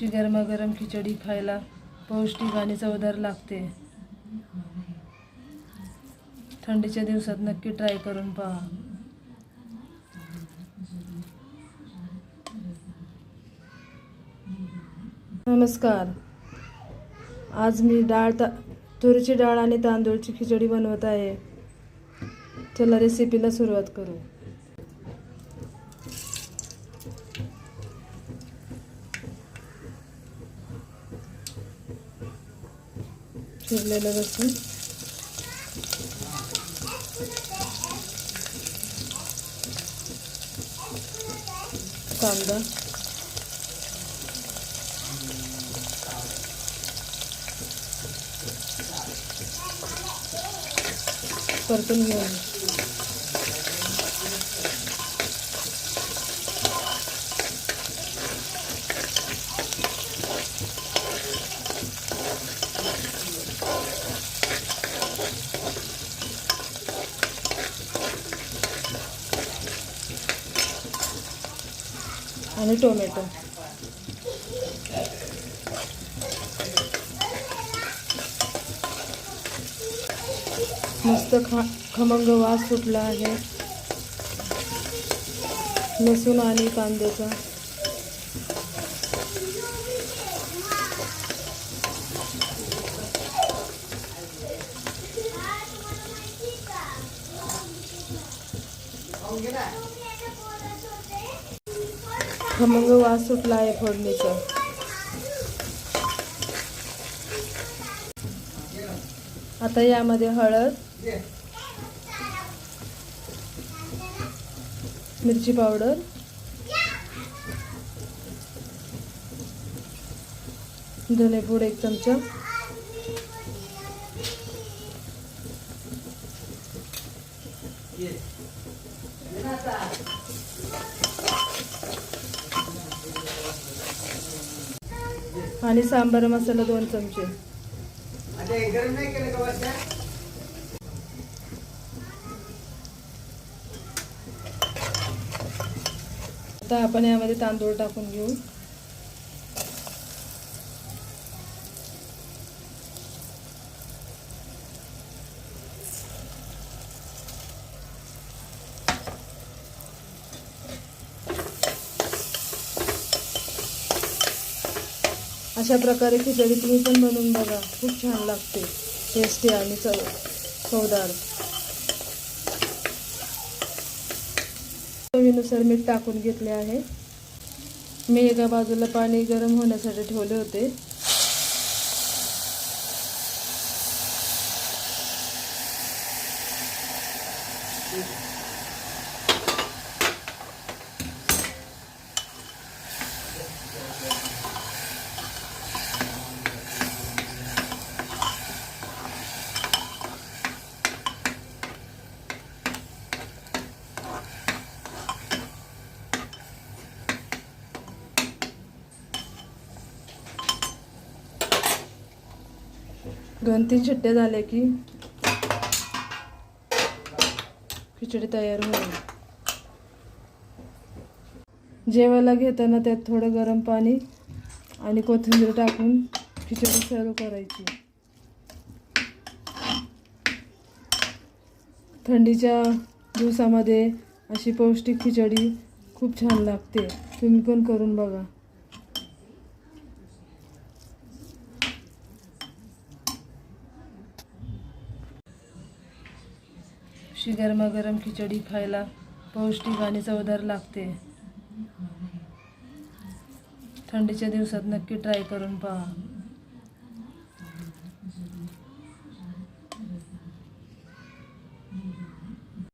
अशी गरमागरम खिचडी खायला पौष्टिक आणि चवदार लागते. थंडीच्या दिवसात नक्की ट्राय करून पहा. नमस्कार. आज मी डाळ ता तुरीची डाळ आणि तांदूळची खिचडी बनवत आहे. चला रेसिपीला सुरुवात करू. चिरलेलं लसूण. कांदा. परतून घेऊन आणि टोमॅटो. मस्त खा खमंग वास सुटला आहे. लसूण आणि कांद्याचा. मग वास सुटला आहे फोडणीचा. आता यामध्ये हळद मिरची पावडर धनेपूड एक चमचा आणि सांबार मसाला दोन चमचे. आता आपण यामध्ये तांदूळ टाकून घेऊ. अशा प्रकारे खिचडी तुम्ही पण बनवून बघा. खूप छान लागते. टेस्टी आणि चव चवदार. चवीनुसार मीठ टाकून घेतले आहे. मी एका बाजूला पाणी गरम होण्यासाठी ठेवले होते. दोन तीन शिट्ट्या झाल्या की खिचडी तयार होईल. जेवायला घेताना त्यात थोडं गरम पाणी आणि कोथिंबीर टाकून खिचडी सर्व करायची. थंडीच्या दिवसामध्ये अशी पौष्टिक खिचडी खूप छान लागते. तुम्ही पण करून बघा. अशी गरमागरम खिचडी खायला पौष्टिक आणि चवदार लागते. थंडीच्या दिवसात नक्की ट्राय करून पहा.